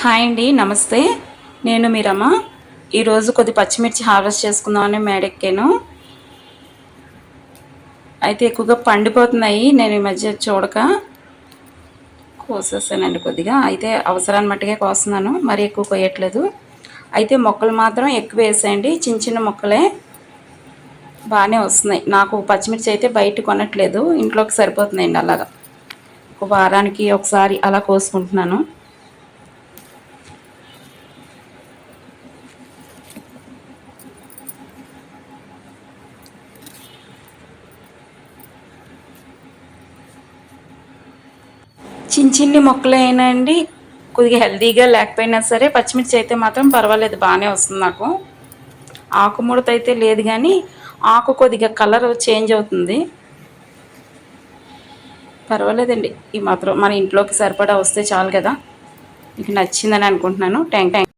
Hi అండి నమస్తే. నేను మీరమ్మ ఈరోజు కొద్ది పచ్చిమిర్చి హార్వెస్ట్ చేసుకుందామని మేడెక్కాను. అయితే ఎక్కువగా పండిపోతున్నాయి నేను ఈ మధ్య చూడక. కోసేసానండి కొద్దిగా. అయితే అవసరాన్ని మట్టుగా కోస్తున్నాను మరి ఎక్కువ కొయ్యట్లేదు. అయితే మొక్కలు మాత్రం ఎక్కువ వేసేయండి చిన్న చిన్న మొక్కలే బాగానే వస్తున్నాయి. నాకు పచ్చిమిర్చి అయితే బయట కొనట్లేదు ఇంట్లోకి సరిపోతున్నాయండి అలాగా. ఒక వారానికి ఒకసారి అలా కోసుకుంటున్నాను. చిన్న చిన్ని మొక్కలైనా అండి కొద్దిగా హెల్దీగా లేకపోయినా సరే పచ్చిమిర్చి అయితే మాత్రం పర్వాలేదు బాగానే వస్తుంది నాకు. ఆకుముడత అయితే లేదు కానీ ఆకు కొద్దిగా కలర్ చేంజ్ అవుతుంది. పర్వాలేదండి ఈ మాత్రం మన ఇంట్లోకి సరిపడా వస్తే చాలు కదా. మీకు నచ్చిందని అనుకుంటున్నాను. Thank thank